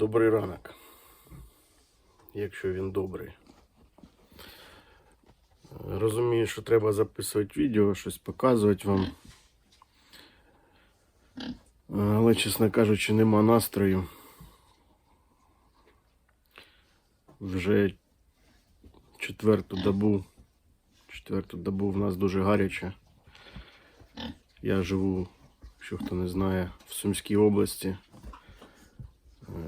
Добрий ранок. Якщо він добрий. Розумію, що треба записувати відео, щось показувати вам. Але, чесно кажучи, нема настрою. Вже четверту добу. Четверту добу в нас дуже гаряче. Я живу, якщо хто не знає, в Сумській області.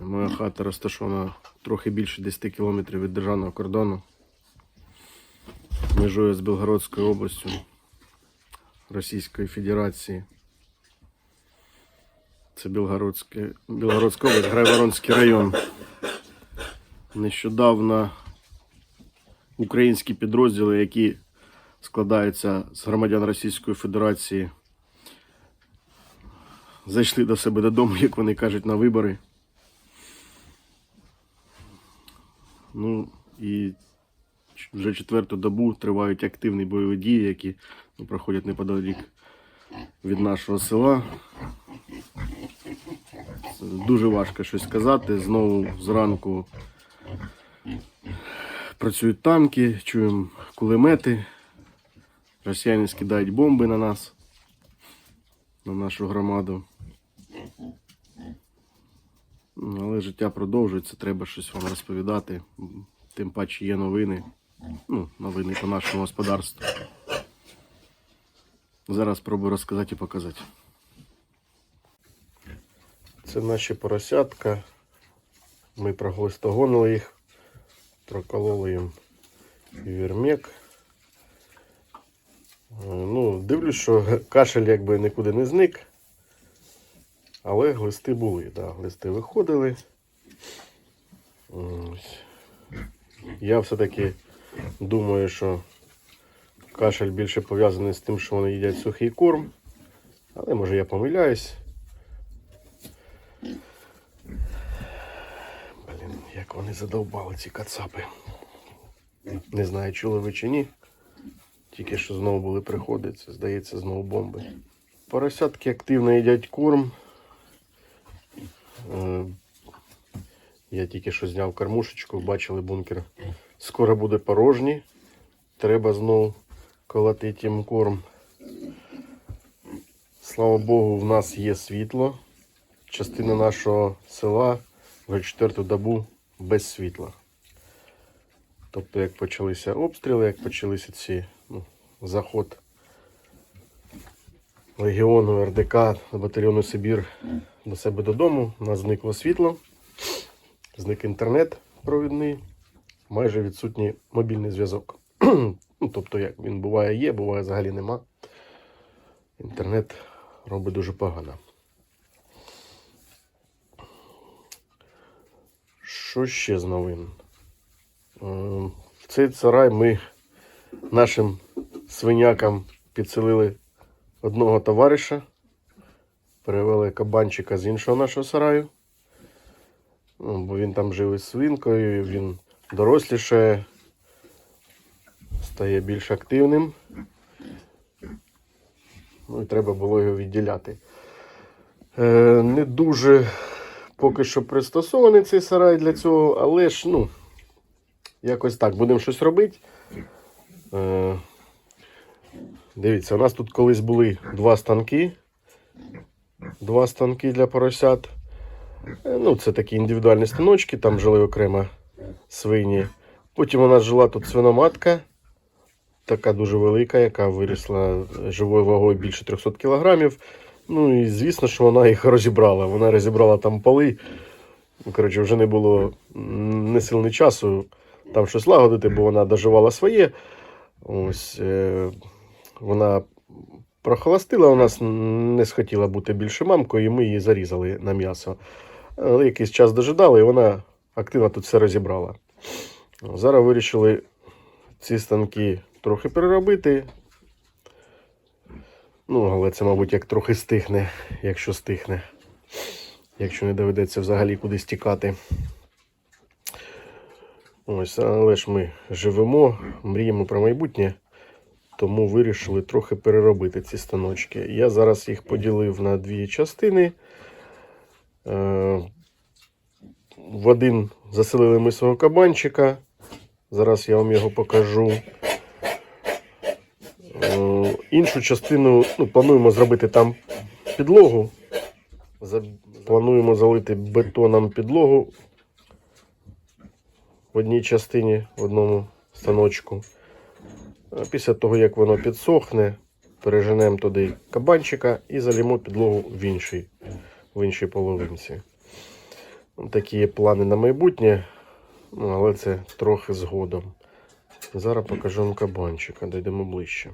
Моя хата розташована трохи більше 10 кілометрів від державного кордону. Межує з Білгородською областю Російської Федерації. Це Білгородська область, Грайворонський район. Нещодавно українські підрозділи, які складаються з громадян Російської Федерації, зайшли до себе додому, як вони кажуть, на вибори. Ну і вже четверту добу тривають активні бойові дії, які ну, проходять неподалік від нашого села. Дуже важко щось сказати. Знову зранку працюють танки, чуємо кулемети. Росіяни скидають бомби на нас, на нашу громаду. Але життя продовжується, треба щось вам розповідати. Тим паче є новини. Ну, новини по нашому господарству. Зараз спробую розказати і показати. Це наші поросятка. Ми проглистогонили їх, прокололи їм вірмек. Е, Ну, дивлюсь, що кашель якби нікуди не зник. Але глисти були, да, глисти виходили. Ось. Я все-таки думаю, що кашель більше пов'язаний з тим, що вони їдять сухий корм. Але може я помиляюсь. Блін, як вони задовбали ці кацапи. Не знаю, чули ви чи ні. Тільки що знову були приходи, це здається знову бомби. Поросятки активно їдять корм. Е, Я тільки що зняв кормушечку, бачили бункер. Скоро буде порожній. Треба знову колотити їм корм. Слава Богу, в нас є світло. Частина нашого села вже четверту добу без світла. Тобто, як почалися обстріли, як почалися ці ну, заход легіону РДК батальйону Сибір до себе додому, у нас зникло світло, зник інтернет провідний, майже відсутній мобільний зв'язок. ну, тобто, як він буває є, буває взагалі нема. Інтернет робить дуже погано. Що ще з новин? Е, В цей сарай ми нашим свинякам підселили одного товариша. Перевели кабанчика з іншого нашого сараю. Ну, бо він там жив із свинкою, він доросліше, стає більш активним. Ну і треба було його відділяти. Е, не дуже поки що пристосований цей сарай для цього, але ж, ну, якось так, будемо щось робити. Е, дивіться, у нас тут колись були два станки. Два станки для поросят. Е, Ну, це такі індивідуальні станочки, там жили окремо свині. Потім у нас жила тут свиноматка, така дуже велика, яка вирісла живою вагою більше 300 кілограмів. Ну і звісно, що вона їх розібрала. Вона розібрала там поли. Ну, Коротше, вже не було не сил, ні часу там щось лагодити, бо вона доживала своє. Ось е, вона прохолостила у нас, не схотіла бути більше мамкою, і ми її зарізали на м'ясо. Але якийсь час дожидали, і вона активно тут все розібрала. Зараз вирішили ці станки трохи переробити. Ну, але це, мабуть, як трохи стихне, якщо стихне. Якщо не доведеться взагалі кудись тікати. Ось, але ж ми живемо, мріємо про майбутнє, тому вирішили трохи переробити ці станочки. Я зараз їх поділив на дві частини. Е, в один заселили ми свого кабанчика. Зараз я вам його покажу. Е, Іншу частину ну, плануємо зробити там підлогу. Плануємо залити бетоном підлогу в одній частині, в одному станочку. А після того, як воно підсохне, переженемо туди кабанчика і залімо підлогу в іншій, в іншій половинці. Такі є плани на майбутнє, ну, але це трохи згодом. Зараз покажу вам кабанчика, дійдемо ближче.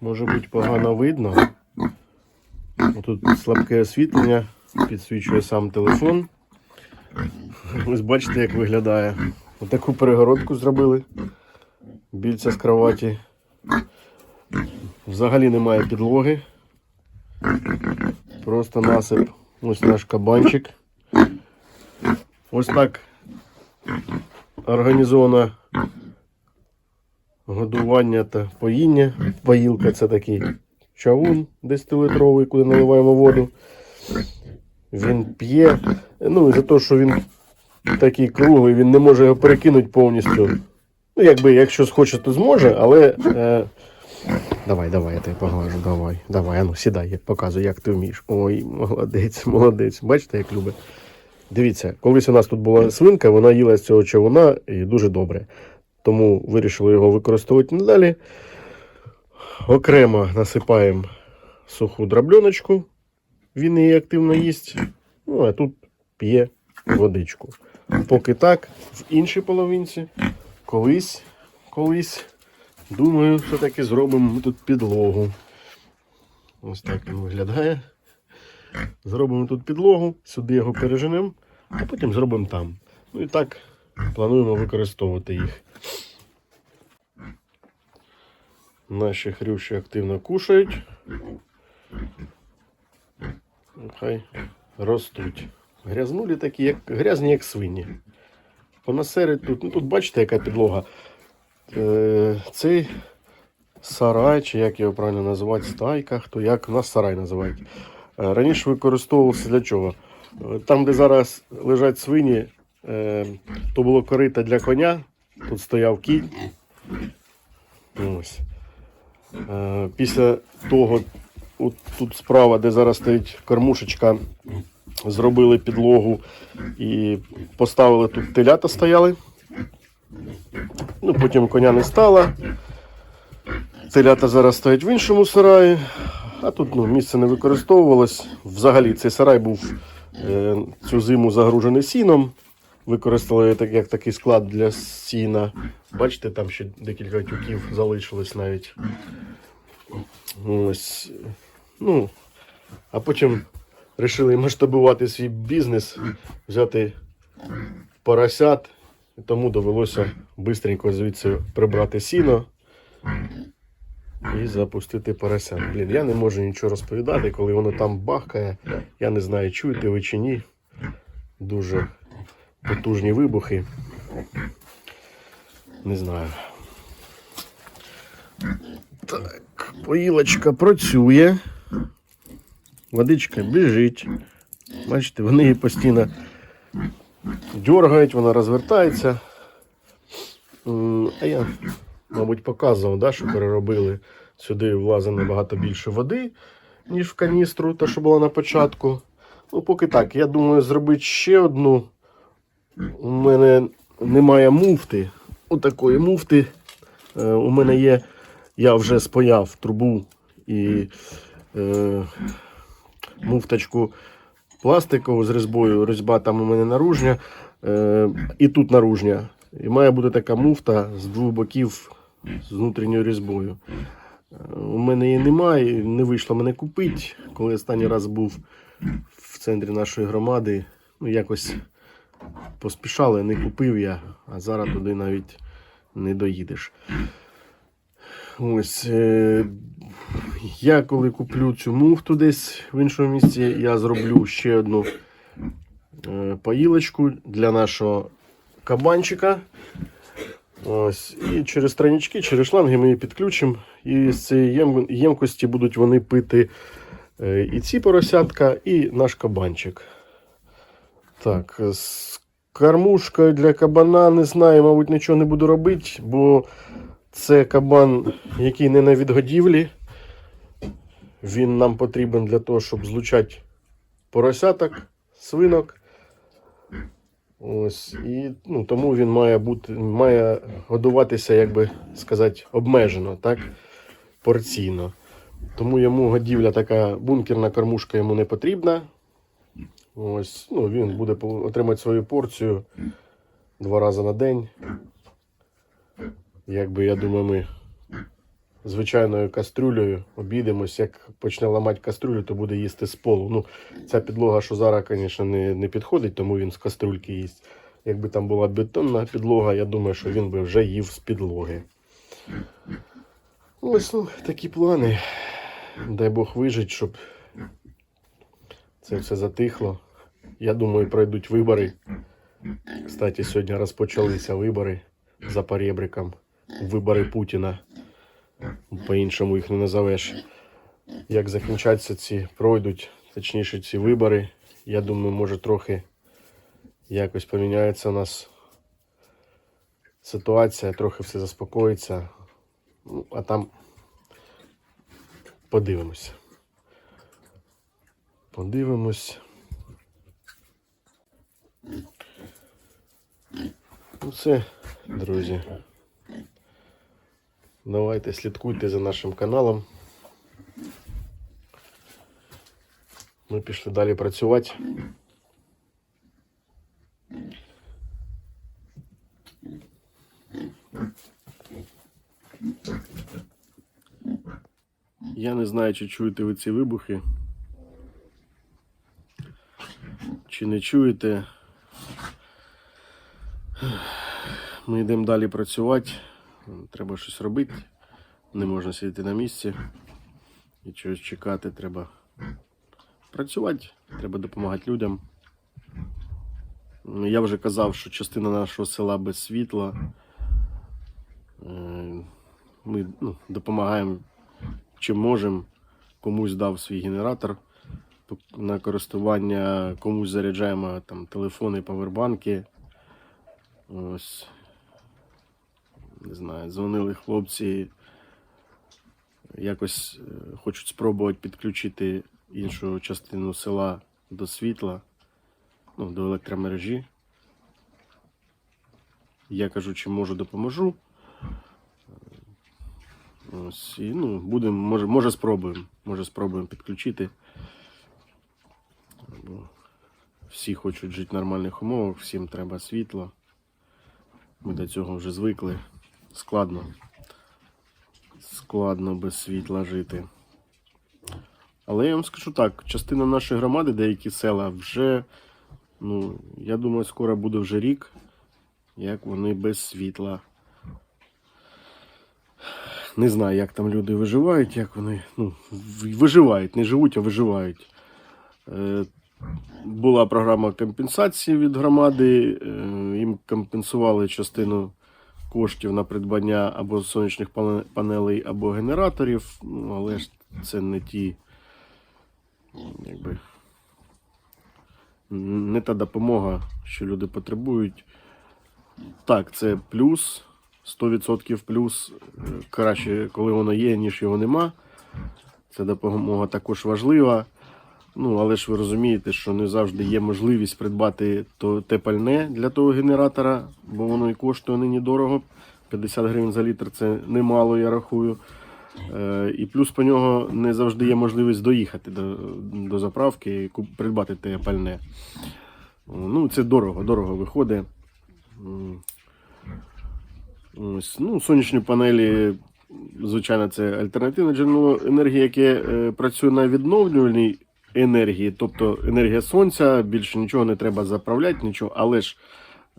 Може бути погано видно. Тут слабке освітлення, підсвічує сам телефон. Ось бачите, як виглядає. Отаку перегородку зробили. Більця з кроваті. Взагалі немає підлоги. Просто насип. Ось наш кабанчик. Ось так організовано годування та поїння. Поїлка це такий чавун 10-литровий, куди наливаємо воду. Він п'є. Ну і за те, що він такий круглий, він не може його перекинути повністю. Ну, якби, якщо схоче, то зможе, але. Е... Давай, давай, я тебе поглажу, давай. Давай, ану, сідай, я показую, як ти вмієш. Ой, молодець, молодець. Бачите, як любить. Дивіться, колись у нас тут була свинка, вона їла з цього човуна і дуже добре. Тому вирішили його використовувати надалі. Окремо насипаємо суху дробльоночку. Він її активно їсть. Ну, а тут п'є водичку. Поки так, в іншій половинці, колись, колись, думаю, все-таки зробимо ми тут підлогу. Ось так він виглядає. Зробимо тут підлогу, сюди його переженемо, а потім зробимо там. Ну і так плануємо використовувати їх. Наші хрющі активно кушають. Хай ростуть. Грязнулі такі, як грязні, як свині. Понасерить тут. Ну тут бачите, яка підлога. Е, цей сарай, чи як його правильно називати, стайка, хто як у нас сарай називають. Е, раніше використовувався для чого? Е, Там, де зараз лежать свині, е, то було корита для коня. Тут стояв кінь. Ось. Е, Після того, от тут справа, де зараз стоїть кормушечка, зробили підлогу і поставили тут телята стояли. Ну, потім коня не стало. Телята зараз стоять в іншому сараї, а тут ну, місце не використовувалось. Взагалі цей сарай був е, цю зиму загружений сіном. Використали так, як такий склад для сіна. Бачите, там ще декілька тюків залишилось навіть. Ось. Ну, а потім вирішили масштабувати свій бізнес, взяти поросят, тому довелося швидко звідси прибрати сіно і запустити поросят. Блін, я не можу нічого розповідати, коли воно там бахкає. Я не знаю, чуєте ви чи ні. Дуже потужні вибухи. Не знаю. Так, поїлочка працює. Водичка біжить. Бачите, вони її постійно дергають, вона розвертається. А я, мабуть, показував, да, що переробили. Сюди влазить набагато більше води, ніж в каністру, та що була на початку. Ну, поки так. Я думаю, зробити ще одну. У мене немає муфти. Отакої муфти. Е, у мене є. Я вже спаяв трубу і е, муфточку пластикову з різьбою. Різьба там у мене наружня. Е, і тут наружня. І має бути така муфта з двох боків з внутрішньою різьбою. Е, У мене її немає, не вийшло мене купити. Коли останній раз був в центрі нашої громади, ну якось поспішали, не купив я, а зараз туди навіть не доїдеш. Ось. Е- я коли куплю цю муфту десь в іншому місці, я зроблю ще одну е, поїлочку для нашого кабанчика. Ось. І через странички, через шланги ми її підключимо. І з цієї ємкості будуть вони пити е, і ці поросятка, і наш кабанчик. Так, з кормушкою для кабана не знаю, мабуть, нічого не буду робити, бо це кабан, який не на відгодівлі. Він нам потрібен для того, щоб злучати поросяток, свинок. Ось, і ну, тому він має бути, має годуватися, як би сказати, обмежено, так? Порційно. Тому йому годівля така бункерна кормушка йому не потрібна. Ось, ну, він буде отримати свою порцію два рази на день. Якби, я думаю, ми звичайною кастрюлею обійдемось. Як почне ламати кастрюлю, то буде їсти з полу. Ну, ця підлога, що зараз, звісно, не, не підходить, тому він з кастрюльки їсть. Якби там була бетонна підлога, я думаю, що він би вже їв з підлоги. Ось ну, такі плани. Дай Бог вижить, щоб це все затихло. Я думаю, пройдуть вибори. Кстати, сьогодні розпочалися вибори за поребриком. Вибори Путіна. По-іншому їх не назовеш. Як закінчаться ці, пройдуть, точніше, ці вибори. Я думаю, може трохи якось поміняється у нас ситуація, трохи все заспокоїться. Ну, а там подивимося. Подивимось. Ну все, друзі. Давайте слідкуйте за нашим каналом. Ми пішли далі працювати. Я не знаю, чи чуєте ви ці вибухи. Чи не чуєте? Ми йдемо далі працювати. Треба щось робити. Не можна сидіти на місці і чогось чекати. Треба працювати, треба допомагати людям. Я вже казав, що частина нашого села без світла. Е, Ми ну, допомагаємо чим можемо. Комусь дав свій генератор на користування, комусь заряджаємо там телефони, павербанки. Ось. Не знаю, дзвонили хлопці. Якось е, хочуть спробувати підключити іншу частину села до світла, ну, до електромережі. Я кажу, чи можу, допоможу. Ось, і, ну, будемо, може, може спробуємо. Може спробуємо підключити. Бо всі хочуть жити в нормальних умовах, всім треба світло. Ми до цього вже звикли. Складно. Складно без світла жити. Але я вам скажу так, частина нашої громади, деякі села, вже, ну, я думаю, скоро буде вже рік, як вони без світла. Не знаю, як там люди виживають, як вони ну, виживають, не живуть, а виживають. Е, була програма компенсації від громади. е, Їм компенсували частину коштів на придбання або сонячних панелей, або генераторів. Ну, але ж це не ті, якби, не та допомога, що люди потребують. Так, це плюс, 100% плюс. Е, Краще, коли воно є, ніж його нема. Ця допомога також важлива. Ну, але ж ви розумієте, що не завжди є можливість придбати то, те пальне для того генератора, бо воно і коштує нині дорого. 50 гривень за літр це немало, я рахую. Е, і плюс по нього не завжди є можливість доїхати до, до заправки і куп- придбати те пальне. Ну, це дорого, дорого виходить. Ось, ну, сонячні панелі, звичайно, це альтернативне джерело енергії, яке е, працює на відновлювальній енергії, тобто енергія сонця, більше нічого не треба заправляти, нічого, але ж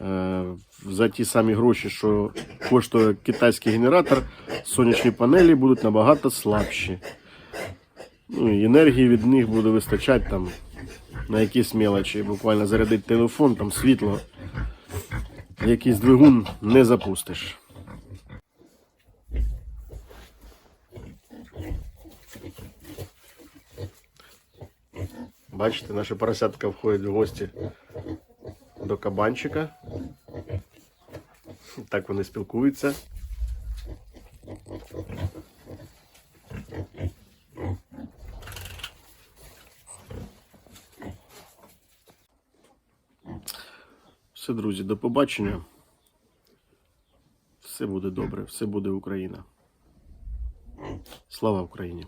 е, за ті самі гроші, що коштує китайський генератор, сонячні панелі будуть набагато слабші. Ну, і енергії від них буде вистачати там на якісь мелочі, буквально зарядити телефон, там світло. Якийсь двигун не запустиш. Бачите, наша поросятка входить в гості до кабанчика. Так вони спілкуються. Все, друзі, до побачення. Все буде добре, все буде Україна. Слава Україні!